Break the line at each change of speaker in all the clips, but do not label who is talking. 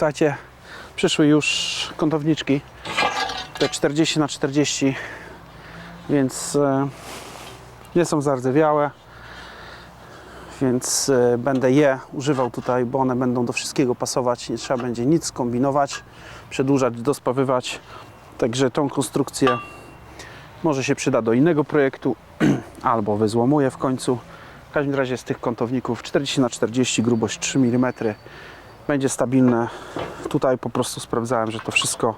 Słuchajcie, przyszły już kątowniczki, te 40 na 40 więc e, nie są zardzewiałe, więc e, będę je używał tutaj, bo one będą do wszystkiego pasować, nie trzeba będzie nic kombinować, przedłużać, dospawywać, także tą konstrukcję może się przyda do innego projektu, albo wyzłomuję w końcu. W każdym razie z tych kątowników 40 na 40 grubość 3 mm będzie stabilne. Tutaj po prostu sprawdzałem, że to wszystko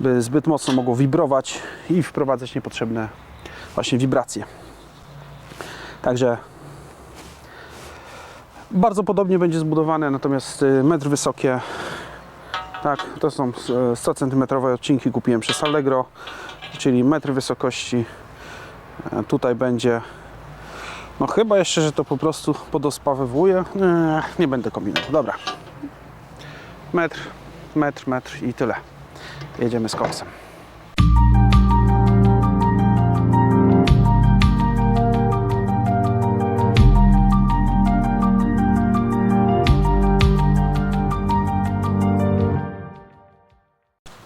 by zbyt mocno mogło wibrować i wprowadzać niepotrzebne właśnie wibracje. Także bardzo podobnie będzie zbudowane, natomiast y, metr wysokie. Tak, to są y, 100 cm odcinki kupiłem przez Allegro, czyli metr wysokości. E, Tutaj będzie no chyba jeszcze, że to po prostu podospawywuję. Nie, nie będę kombinował. Dobra. Metr, metr, metr i tyle. Jedziemy z koksem.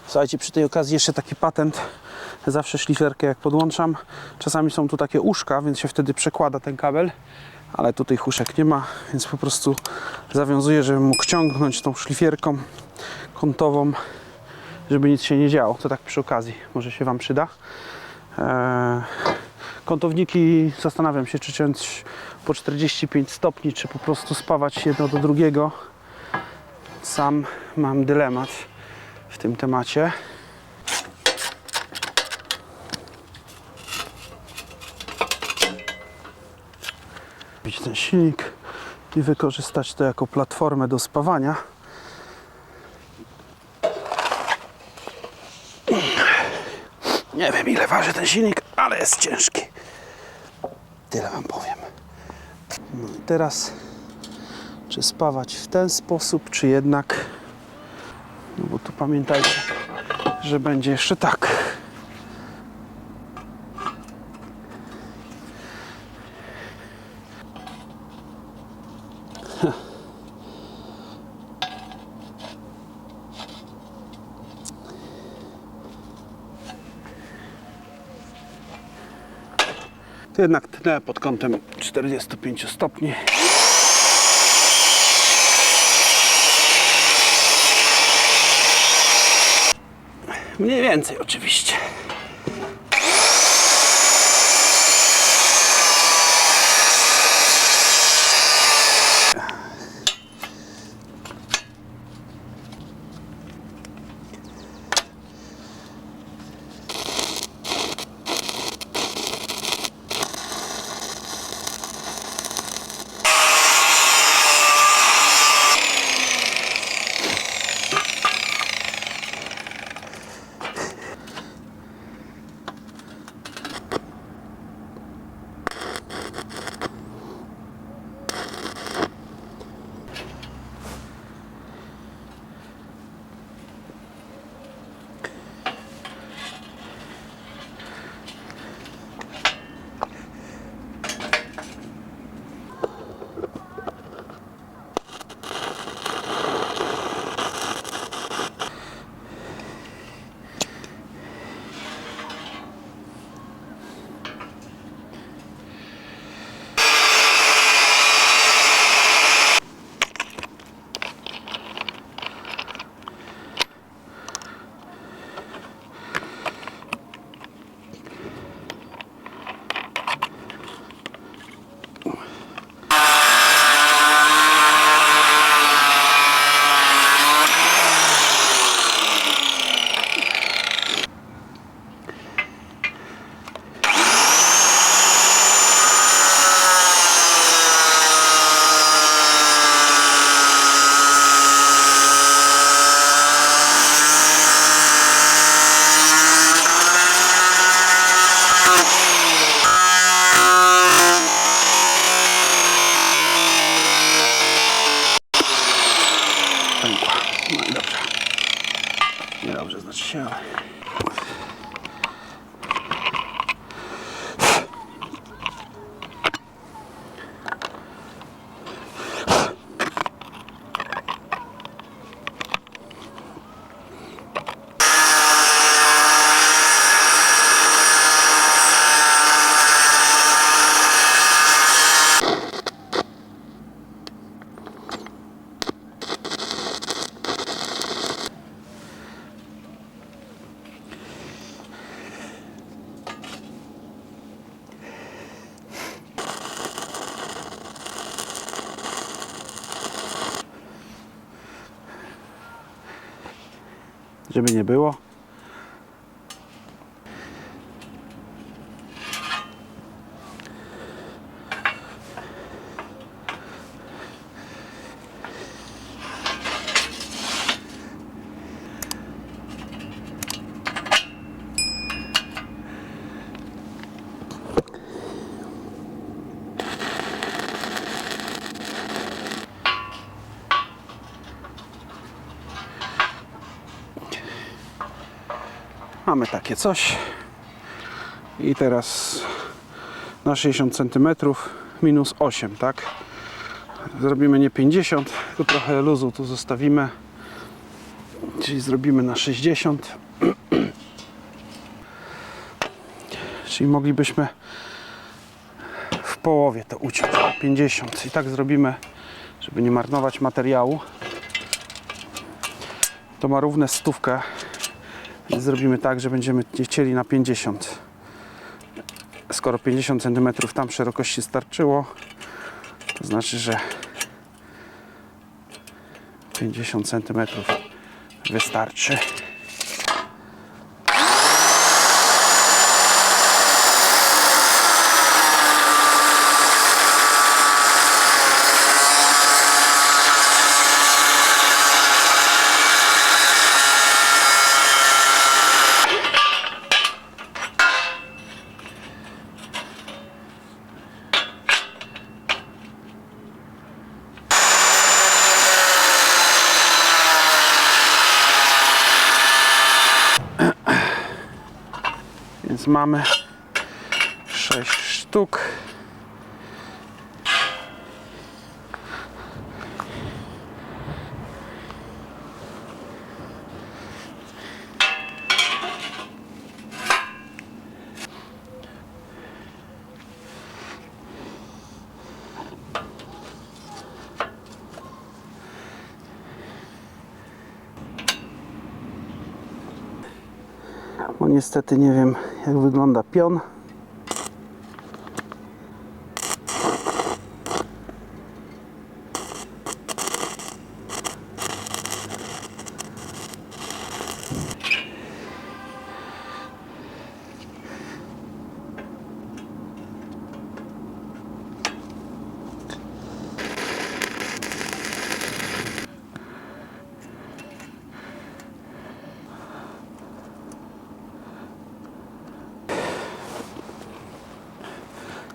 Słuchajcie, przy tej okazji jeszcze taki patent. Zawsze szliferkę jak podłączam, czasami są tu takie uszka, więc się wtedy przekłada ten kabel, ale tutaj uszek nie ma, więc po prostu zawiązuję, żebym mógł ciągnąć tą szlifierką kątową, żeby nic się nie działo. To tak przy okazji, może się Wam przyda. Eee, kątowniki zastanawiam się, czy ciąć po 45 stopni, czy po prostu spawać jedno do drugiego. Sam mam dylemat w tym temacie. Wbić ten silnik i wykorzystać to jako platformę do spawania. Nie wiem ile waży ten silnik, ale jest ciężki. Tyle wam powiem. No i teraz czy spawać w ten sposób, czy jednak no bo tu pamiętajcie, że będzie jeszcze tak. Jednak tnę pod kątem 45 stopni. Mniej więcej oczywiście. Żeby nie było. Mamy takie coś. I teraz na 60 cm minus 8, tak? Zrobimy nie 50, tylko trochę luzu tu zostawimy. Czyli zrobimy na 60. Czyli moglibyśmy w połowie to uciąć, o 50. I tak zrobimy, żeby nie marnować materiału. To ma równe stówkę zrobimy tak, że będziemy chcieli na 50. Skoro 50 cm tam szerokości starczyło, to znaczy, że 50 cm wystarczy. Mamy 6 sztuk. Bo niestety nie wiem jak wygląda pion.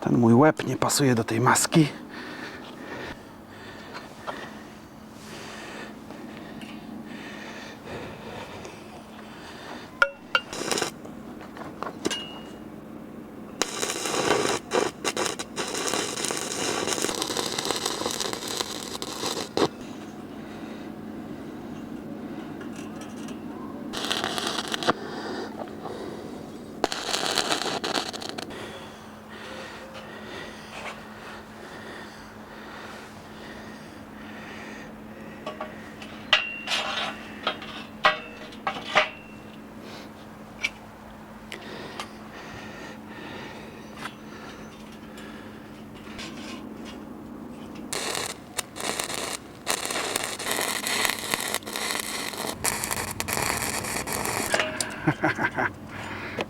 Ten mój łeb nie pasuje do tej maski.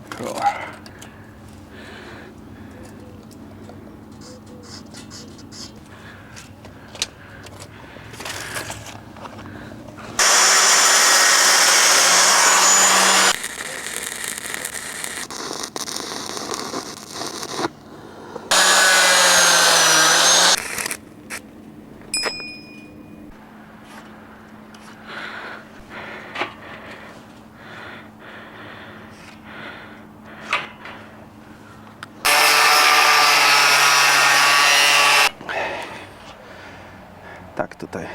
Cool. Tak tutaj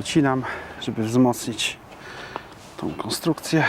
ucinam, żeby wzmocnić tą konstrukcję.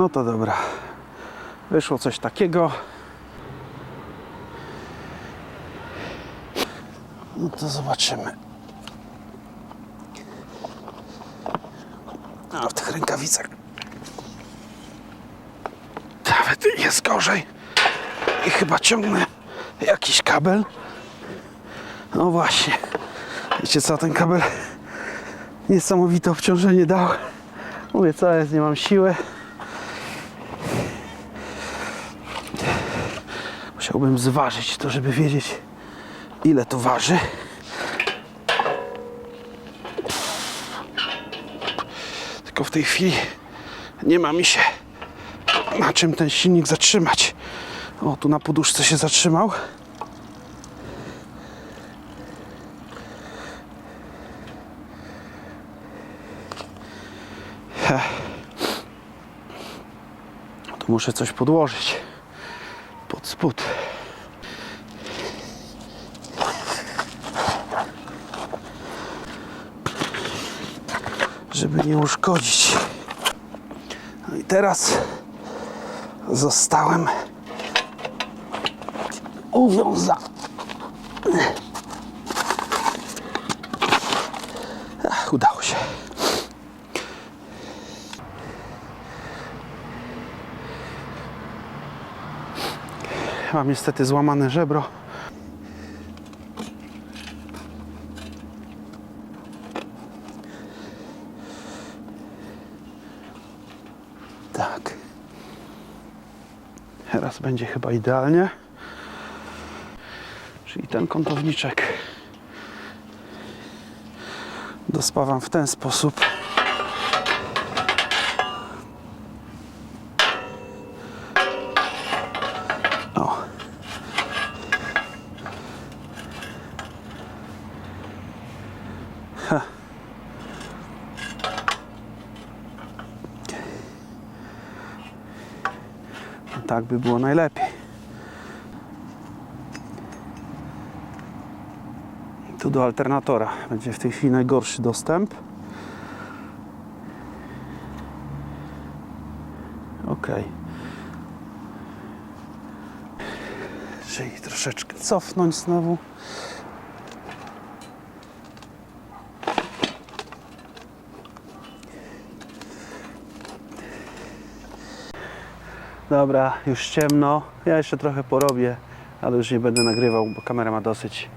No to dobra. Wyszło coś takiego. No to zobaczymy. A w tych rękawicach nawet jest gorzej. I chyba ciągnę jakiś kabel. No właśnie. Wiecie co, ten kabel niesamowite obciążenie dał. Mówię, co jest, nie mam siły. Musiałbym zważyć to, żeby wiedzieć, ile to waży. Tylko w tej chwili nie ma mi się na czym ten silnik zatrzymać. O, tu na poduszce się zatrzymał. Tu muszę coś podłożyć pod spód. Żeby nie uszkodzić. No i teraz zostałem uwiązany. Ach, udało się. Mam niestety złamane żebro. Tak. Teraz będzie chyba idealnie. Czyli ten kątowniczek dospawam w ten sposób. Tak by było najlepiej. Tu do alternatora będzie w tej chwili najgorszy dostęp. Ok. Czyli troszeczkę cofnąć znowu. Dobra, już ciemno. Ja jeszcze trochę porobię, ale już nie będę nagrywał, bo kamera ma dosyć